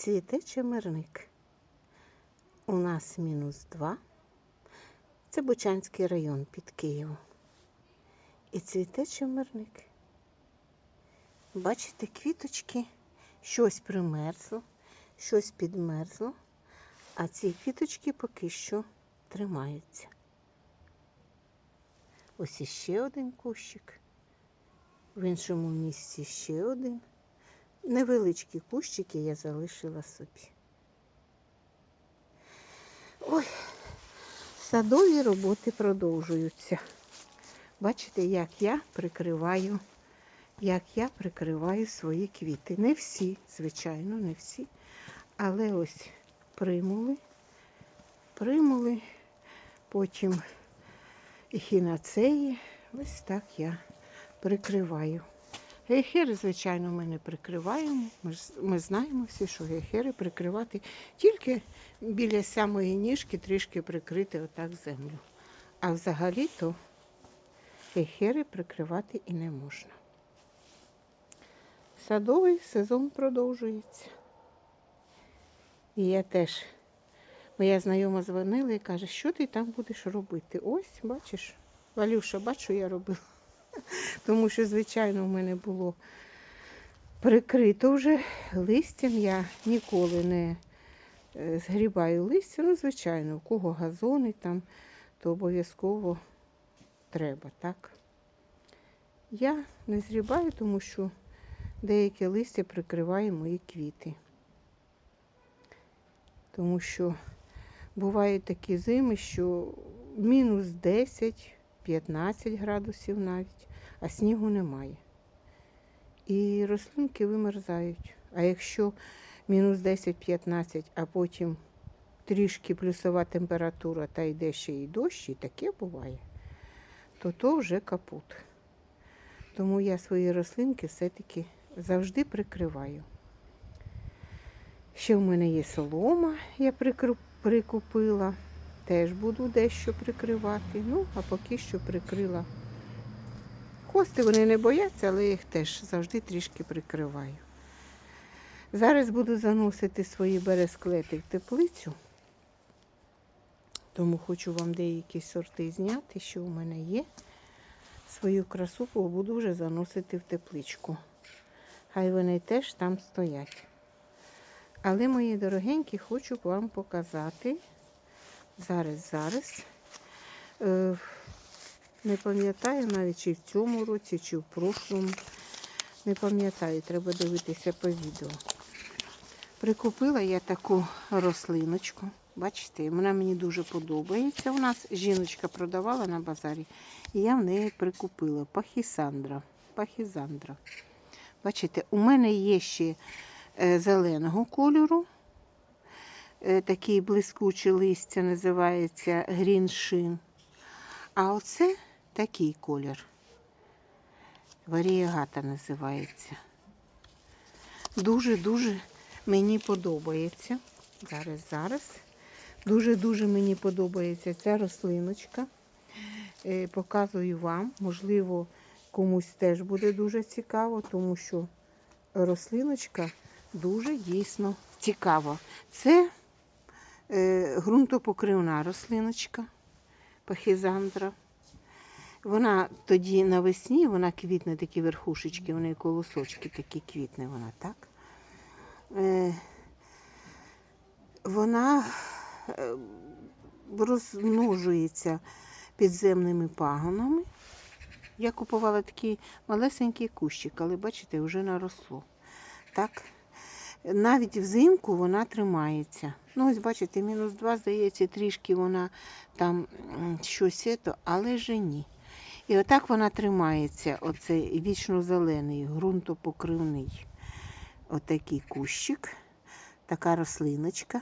Цвіте чимерник. У нас мінус 2. Це Бучанський район під Києвом. І цвіте чимерник. Бачите, квіточки, щось примерзло, щось підмерзло, а ці квіточки поки що тримаються. Ось іще один кущик. В іншому місці ще один. Невеличкі кущики я залишила собі. Ой, садові роботи продовжуються. Бачите, як я прикриваю, як я прикриваю свої квіти. Не всі, звичайно, не всі. Але ось примули, примули, потім ехінацеї. Ось так я прикриваю. Гейхери, звичайно, ми не прикриваємо. Ми, ж, ми знаємо всі, що гейхери прикривати тільки біля самої ніжки трішки прикрити отак землю. А взагалі-то гейхери прикривати і не можна. Садовий сезон продовжується. І я теж, моя знайома дзвонила і каже, що ти там будеш робити? Ось, бачиш, Валюша, бачу, я робила тому що, звичайно, в мене було прикрито вже листям. Я ніколи не е, згрібаю листя. Ну, звичайно, у кого газони там, то обов'язково треба, так? Я не згрібаю, тому що деяке листя прикриває мої квіти. Тому що бувають такі зими, що мінус 10. 15 градусів навіть, а снігу немає. І рослинки вимерзають. А якщо мінус 10-15, а потім трішки плюсова температура та йде ще й дощ, і таке буває, то то вже капут. Тому я свої рослинки все-таки завжди прикриваю. Ще в мене є солома, я прикупила. Теж буду дещо прикривати. Ну, а поки що прикрила. Хости вони не бояться, але їх теж завжди трішки прикриваю. Зараз буду заносити свої бересклети в теплицю, тому хочу вам деякі сорти зняти, що у мене є. Свою красу буду вже заносити в тепличку. Хай вони теж там стоять. Але, мої дорогенькі, хочу вам показати. Зараз, зараз. Е, не пам'ятаю навіть чи в цьому році, чи в прошлому. Не пам'ятаю, треба дивитися по відео. Прикупила я таку рослиночку. Бачите, вона мені дуже подобається. У нас жіночка продавала на базарі, і я в неї прикупила пахісандра. Пахізандра. Бачите, у мене є ще е, зеленого кольору. Е, такий блискучий листя, називається гріншин. А оце такий колір. Варієгата називається. Дуже-дуже мені подобається. Зараз, зараз. Дуже-дуже мені подобається ця рослиночка. Е, показую вам, можливо, комусь теж буде дуже цікаво, тому що рослиночка дуже дійсно цікава. Це Е, ґрунтопокривна рослиночка пахізандра. Вона тоді навесні, вона квітне такі верхушечки, вони колосочки такі квітне вона, так? Е, вона е, розмножується підземними пагонами. Я купувала такий малесенький кущик, але бачите, вже наросло. Так? Навіть взимку вона тримається. Ну, ось бачите, мінус 2, здається, трішки вона там щось, ето, але же ні. І отак вона тримається, оцей вічно-зелений, ґрунтопокривний отакий кущик, така рослиночка.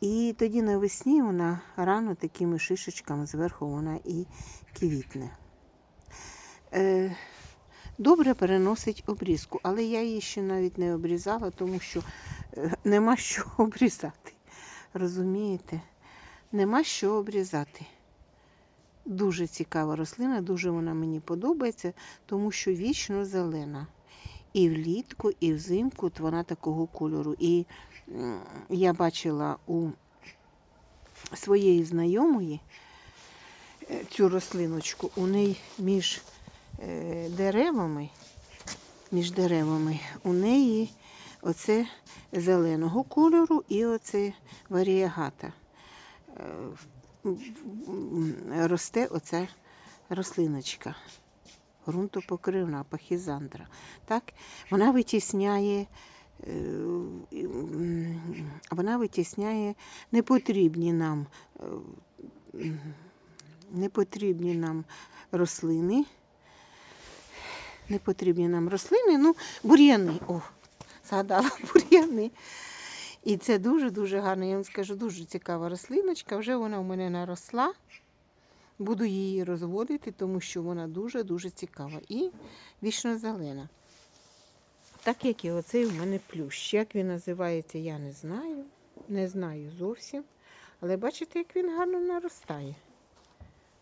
І тоді навесні вона рано такими шишечками зверху вона і квітне. Добре переносить обрізку, але я її ще навіть не обрізала, тому що е, нема що обрізати. Розумієте? Нема що обрізати. Дуже цікава рослина, дуже вона мені подобається, тому що вічно зелена. і влітку, і взимку от вона такого кольору. І я бачила у своєї знайомої е, цю рослиночку, у неї між деревами, між деревами, у неї оце зеленого кольору і оце варіагата. Е, Росте оця рослиночка. Грунтопокривна, пахізандра. Так? Вона витісняє, е, вона витісняє непотрібні нам, е, непотрібні нам рослини. Непотрібні нам рослини, ну, бур'яни. О, згадала бур'яни. І це дуже-дуже гарно. Я вам скажу, дуже цікава рослиночка. Вже вона у мене наросла. Буду її розводити, тому що вона дуже-дуже цікава і вічно зелена. Так як і оцей у мене плющ. Як він називається, я не знаю. Не знаю зовсім. Але бачите, як він гарно наростає.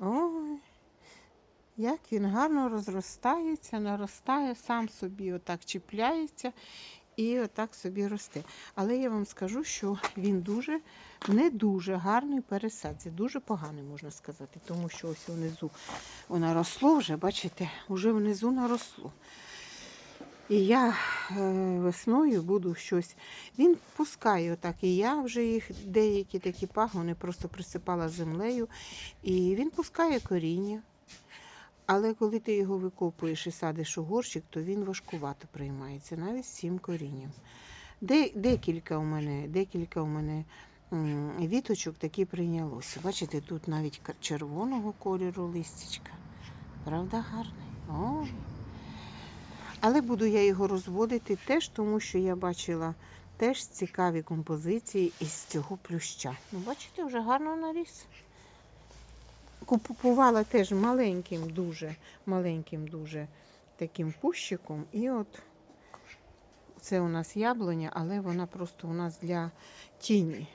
Ой, як він гарно розростається, наростає, сам собі отак чіпляється і отак собі росте. Але я вам скажу, що він дуже не дуже гарний пересадці, дуже поганий, можна сказати, тому що ось внизу воно росло вже, бачите, вже внизу наросло. І я е, весною буду щось. Він пускає отак, і я вже їх деякі такі пагони просто присипала землею, і він пускає коріння. Але коли ти його викопуєш і садиш у горщик, то він важкувато приймається, навіть з цим корінням. Де, декілька у мене, декілька у мене віточок таки прийнялося. Бачите, тут навіть червоного кольору листячка. Правда, гарний? О. Але буду я його розводити теж, тому що я бачила теж цікаві композиції із цього плюща. Ну, бачите, вже гарно наріс. Купувала теж маленьким, дуже маленьким, дуже таким пущиком. І от це у нас яблуня, але вона просто у нас для тіні.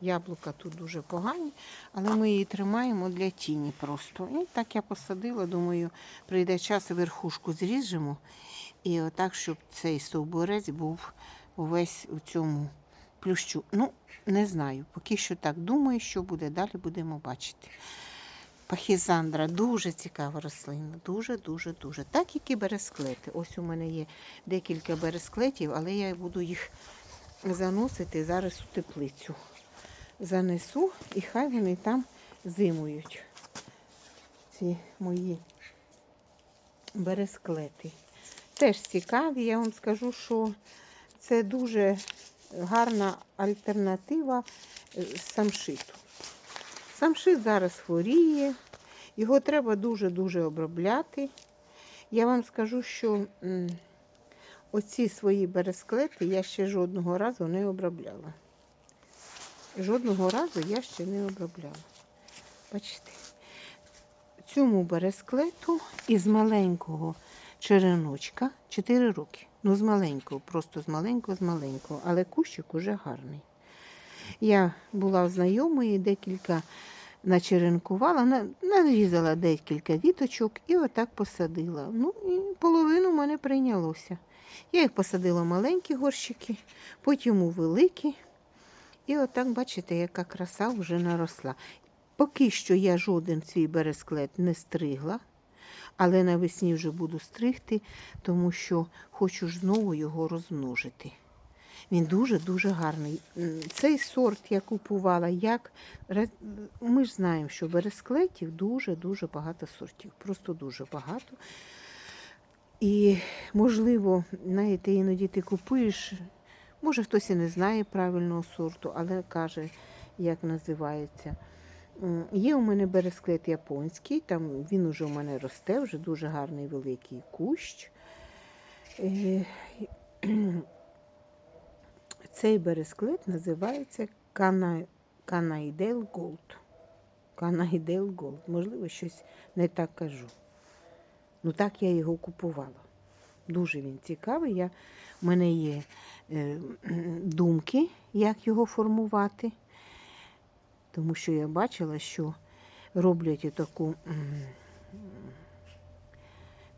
Яблука тут дуже погані, але ми її тримаємо для тіні просто. І так я посадила, думаю, прийде час верхушку зріжемо. І отак, щоб цей стовбурець був увесь у цьому плющу. Ну, не знаю, поки що так думаю, що буде далі, будемо бачити. Пахізандра дуже цікава рослина, дуже-дуже дуже. Так як і бересклети. Ось у мене є декілька бересклетів, але я буду їх заносити зараз у теплицю. Занесу і хай вони там зимують. Ці мої бересклети. Теж цікаві, я вам скажу, що це дуже гарна альтернатива е, самшиту. Самшит зараз хворіє, його треба дуже-дуже обробляти. Я вам скажу, що оці свої бересклети я ще жодного разу не обробляла. Жодного разу я ще не обробляла. Бачите, цьому бересклету із маленького череночка 4 роки. Ну, з маленького, просто з маленького, з маленького, але кущик уже гарний. Я була знайомої, декілька начеренкувала, нарізала декілька віточок і отак посадила. Ну, і половину мене прийнялося. Я їх посадила в маленькі горщики, потім у великі. І отак, бачите, яка краса вже наросла. Поки що я жоден свій бересклет не стригла, але навесні вже буду стригти, тому що хочу ж знову його розмножити. Він дуже-дуже гарний. Цей сорт я купувала як. Ми ж знаємо, що бересклетів дуже-дуже багато сортів. Просто дуже багато. І, можливо, знаєте, іноді ти купуєш, може хтось і не знає правильного сорту, але каже, як називається. Є у мене бересклет японський, там він уже у мене росте, вже дуже гарний великий кущ. Цей бересклет називається Кана... Канайдел Голд. Канайдел Голд. Можливо, щось не так кажу. Ну так я його купувала. Дуже він цікавий. Я... У мене є е, думки, як його формувати. Тому що я бачила, що роблять таку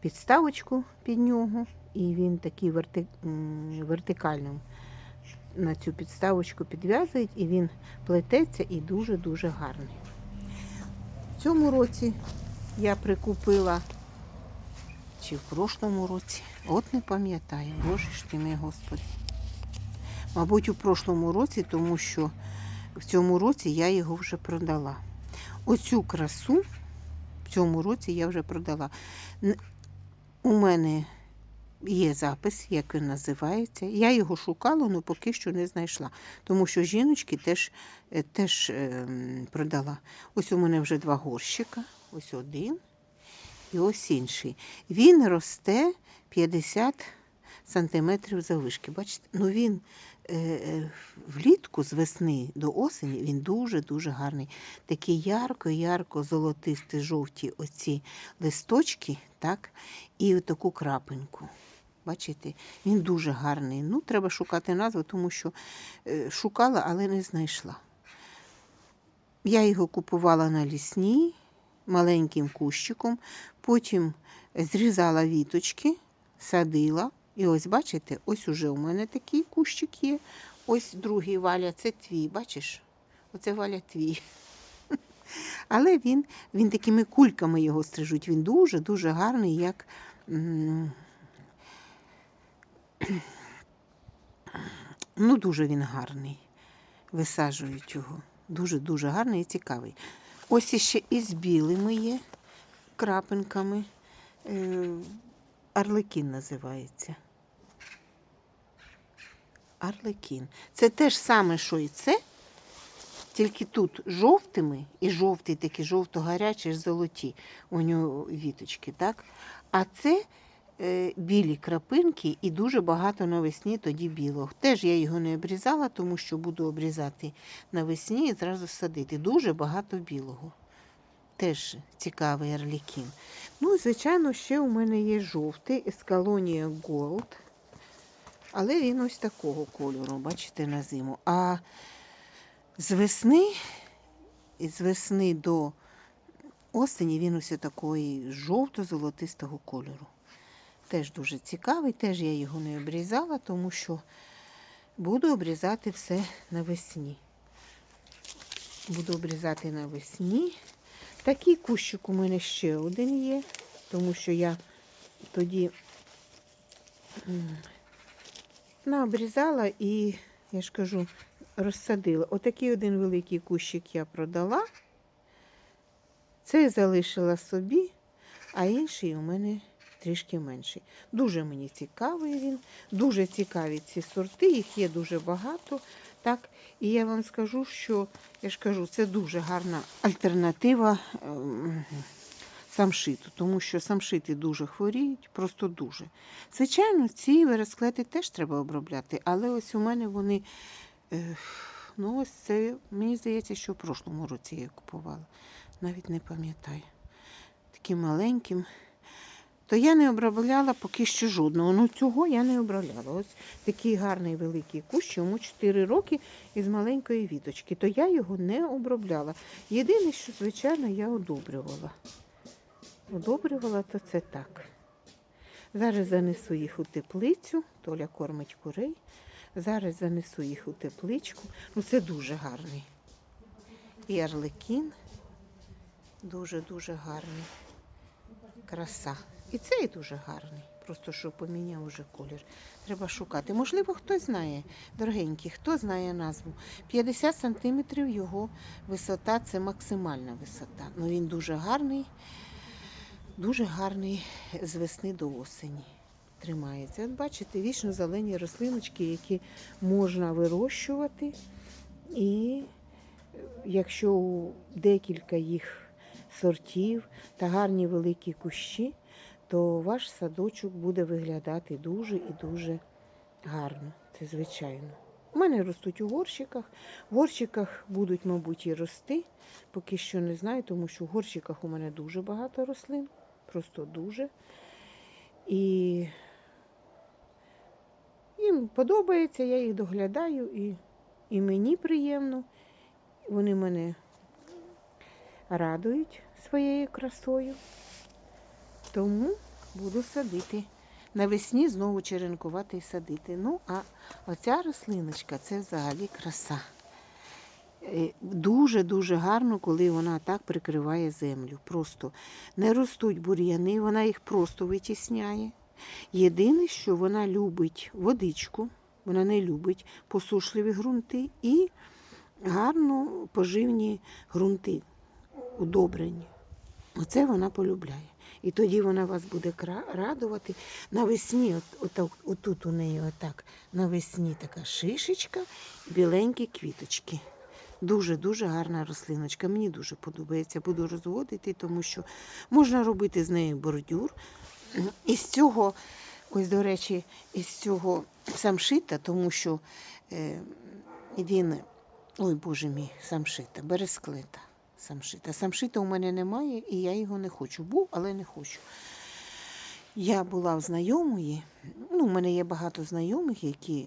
підставочку під нього, і він такий верти... вертикальним на цю підставочку підв'язують, і він плететься і дуже-дуже гарний. В цьому році я прикупила, чи в прошлому році, от не пам'ятаю, боже ж ти мій Господи. Мабуть, у прошлому році, тому що в цьому році я його вже продала. Оцю красу в цьому році я вже продала. У мене є запис, як він називається. Я його шукала, але поки що не знайшла. Тому що жіночки теж, е, теж ем, продала. Ось у мене вже два горщика. Ось один і ось інший. Він росте 50 сантиметрів завишки. Бачите? Ну він е, е, влітку з весни до осені він дуже-дуже гарний. Такі ярко-ярко золотисті жовті оці листочки, так, і таку крапинку. Бачите, він дуже гарний. Ну, треба шукати назву, тому що е, шукала, але не знайшла. Я його купувала на лісні маленьким кущиком, потім зрізала віточки, садила. І ось бачите, ось уже у мене такий кущик є. Ось другий валя, це твій, бачиш? Оце валя твій. Але він, він такими кульками його стрижуть. Він дуже-дуже гарний, як. Ну, дуже він гарний. Висаджують його. Дуже-дуже гарний і цікавий. Ось іще і з білими є крапинками. Е, Арлекін називається. Арлекін. Це те ж саме, що і це, тільки тут жовтими і жовтий, такі жовто-гарячі, золоті у нього віточки, так? А це білі крапинки і дуже багато навесні тоді білого. Теж я його не обрізала, тому що буду обрізати навесні і зразу садити. Дуже багато білого. Теж цікавий арлікін. Ну, звичайно, ще у мене є жовтий ескалонія Gold. Але він ось такого кольору, бачите, на зиму. А з весни, з весни до осені він ось такої жовто-золотистого кольору. Теж дуже цікавий, теж я його не обрізала, тому що буду обрізати все навесні. Буду обрізати навесні. Такий кущик у мене ще один є, тому що я тоді наобрізала і, я ж кажу, розсадила. Отакий один великий кущик я продала. Цей залишила собі, а інший у мене трішки менший. Дуже мені цікавий він, дуже цікаві ці сорти, їх є дуже багато. Так, і я вам скажу, що я ж кажу, це дуже гарна альтернатива ем, самшиту, тому що самшити дуже хворіють, просто дуже. Звичайно, ці вересклети теж треба обробляти, але ось у мене вони, е, ну ось це, мені здається, що в прошлому році я купувала. Навіть не пам'ятаю. Таким маленьким. То я не обробляла поки що жодного. Ну цього я не обробляла. Ось такий гарний великий кущ, йому 4 роки із маленької віточки. То я його не обробляла. Єдине, що, звичайно, я одобрювала. Одобрювала, то це так. Зараз занесу їх у теплицю, Толя кормить курей. Зараз занесу їх у тепличку. Ну, це дуже гарний. І арлекін дуже-дуже гарний. Краса. І цей дуже гарний. Просто що поміняв уже колір. Треба шукати. Можливо, хтось знає, дорогенький, хто знає назву. 50 сантиметрів його висота це максимальна висота. Ну він дуже гарний, дуже гарний з весни до осені. Тримається. От бачите, вічно зелені рослиночки, які можна вирощувати. І якщо декілька їх сортів та гарні великі кущі, то ваш садочок буде виглядати дуже і дуже гарно. Це звичайно. У мене ростуть у горщиках. В горщиках будуть, мабуть, і рости. Поки що не знаю, тому що в горщиках у мене дуже багато рослин. Просто дуже. І їм подобається, я їх доглядаю, і, і мені приємно. Вони мене радують своєю красою. Тому буду садити. Навесні знову черенкувати і садити. Ну, а оця рослиночка це взагалі краса. Дуже-дуже гарно, коли вона так прикриває землю. Просто не ростуть бур'яни, вона їх просто витісняє. Єдине, що вона любить водичку, вона не любить посушливі ґрунти і гарно поживні ґрунти, удобрені. Оце вона полюбляє. І тоді вона вас буде радувати. Навесні, от, от, отут у неї отак, навесні така шишечка, біленькі квіточки. Дуже-дуже гарна рослиночка. Мені дуже подобається. Буду розводити, тому що можна робити з нею бордюр. Із цього, ось, до речі, із цього самшита, тому що е, він, ой Боже мій, самшита, бересклета. Самшита. Самшита у мене немає, і я його не хочу. Був, але не хочу. Я була в знайомої, ну, у мене є багато знайомих, які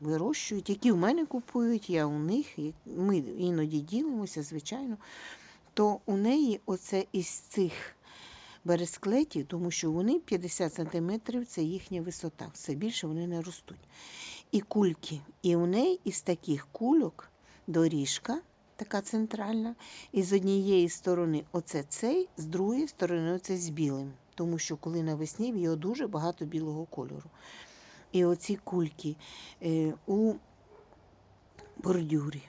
вирощують, які в мене купують, я у них, ми іноді ділимося, звичайно. То у неї оце із цих бересклетів, тому що вони 50 см це їхня висота, все більше вони не ростуть. І кульки. І у неї із таких кульок доріжка, така центральна, і з однієї сторони оце цей, з другої сторони оце з білим. Тому що коли навесні в його дуже багато білого кольору. І оці кульки е, у бордюрі.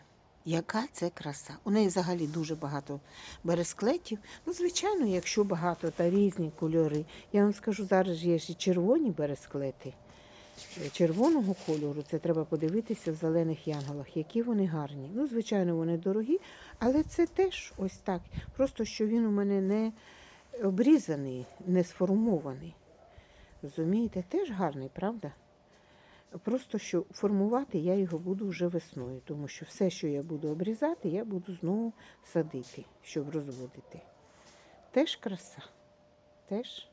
Яка це краса? У неї взагалі дуже багато бересклетів. Ну, звичайно, якщо багато та різні кольори. Я вам скажу, зараз є ще червоні бересклети. Е, Червоного кольору, це треба подивитися в зелених янголах, які вони гарні. Ну, звичайно, вони дорогі, але це теж ось так. Просто що він у мене не обрізаний, не сформований. Розумієте, теж гарний, правда? Просто що формувати я його буду вже весною, тому що все, що я буду обрізати, я буду знову садити, щоб розводити. Теж краса. Теж.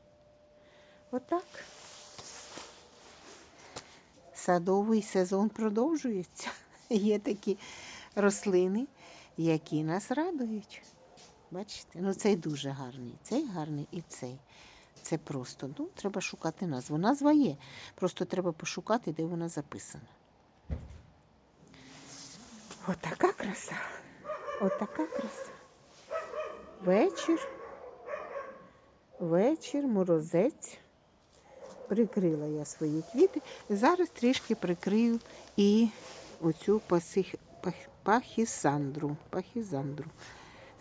Отак. Садовий сезон продовжується. Є такі рослини, які нас радують. Бачите? Ну цей дуже гарний, цей гарний і цей. Це просто, ну, треба шукати назву. Назва є. Просто треба пошукати, де вона записана. Отака краса. Отака краса. Вечір. Вечір, морозець. Прикрила я свої квіти. Зараз трішки прикрию і оцю пасих, пах, пахісандру. пахісандру.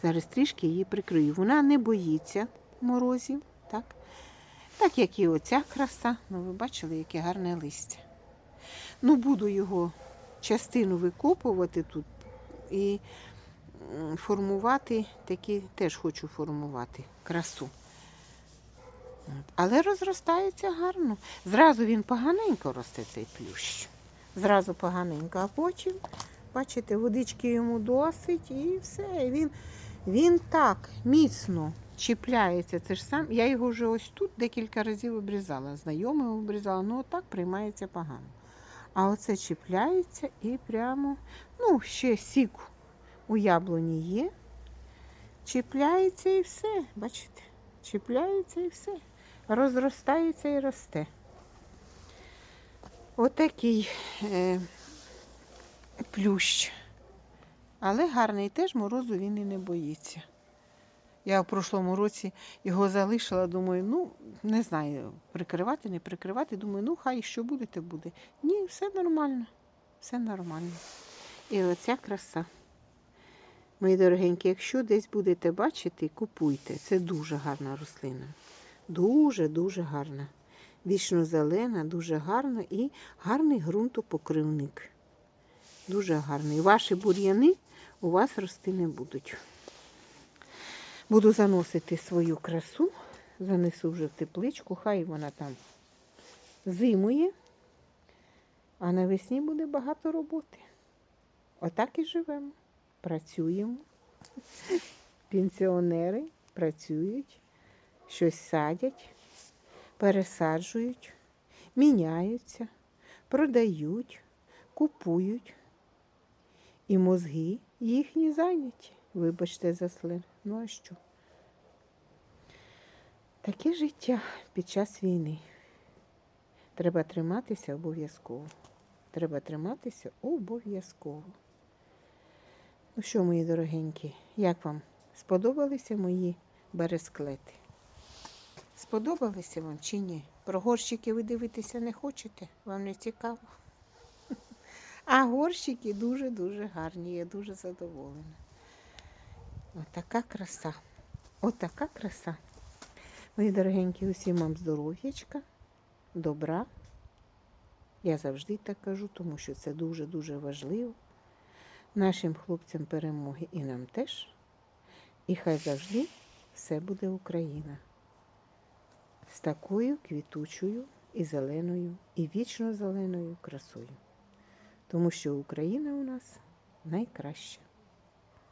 Зараз трішки її прикрию. Вона не боїться морозів, так? Так як і оця краса. Ну, ви бачили, яке гарне листя. Ну, буду його частину викопувати тут і формувати, такі теж хочу формувати красу. Але розростається гарно. Зразу він поганенько росте, цей плющ. Зразу поганенько, а потім, бачите, водички йому досить і все. Він, він так міцно чіпляється. Це ж сам. Я його вже ось тут декілька разів обрізала. Знайомих обрізала, ну отак приймається погано. А оце чіпляється і прямо, ну, ще сік у яблуні є. Чіпляється і все. Бачите? Чіпляється і все. Розростається і росте. Отакий е, плющ. Але гарний теж морозу він і не боїться. Я в прошлому році його залишила, думаю, ну, не знаю, прикривати, не прикривати. Думаю, ну хай що буде, те буде. Ні, все нормально. Все нормально. І оця краса. Мої дорогенькі, якщо десь будете бачити, купуйте. Це дуже гарна рослина. Дуже-дуже гарна. Вічно зелена, дуже гарна і гарний ґрунтопокривник. Дуже гарний. Ваші бур'яни у вас рости не будуть. Буду заносити свою красу, занесу вже в тепличку, хай вона там зимує, а навесні буде багато роботи. Отак і живемо. Працюємо. Пенсіонери працюють, щось садять, пересаджують, міняються, продають, купують. І мозги їхні зайняті. Вибачте за слин. Ну а що? Таке життя під час війни. Треба триматися обов'язково. Треба триматися обов'язково. Ну що, мої дорогенькі, як вам сподобалися мої бересклети? Сподобалися вам чи ні? Про горщики ви дивитися не хочете? Вам не цікаво? А горщики дуже-дуже гарні, я дуже задоволена. Отака краса. Отака краса. Мої дорогенькі, усім вам здоров'ячка, добра. Я завжди так кажу, тому що це дуже-дуже важливо. Нашим хлопцям перемоги і нам теж. І хай завжди все буде Україна. З такою квітучою і зеленою, і вічно зеленою красою. Тому що Україна у нас найкраща.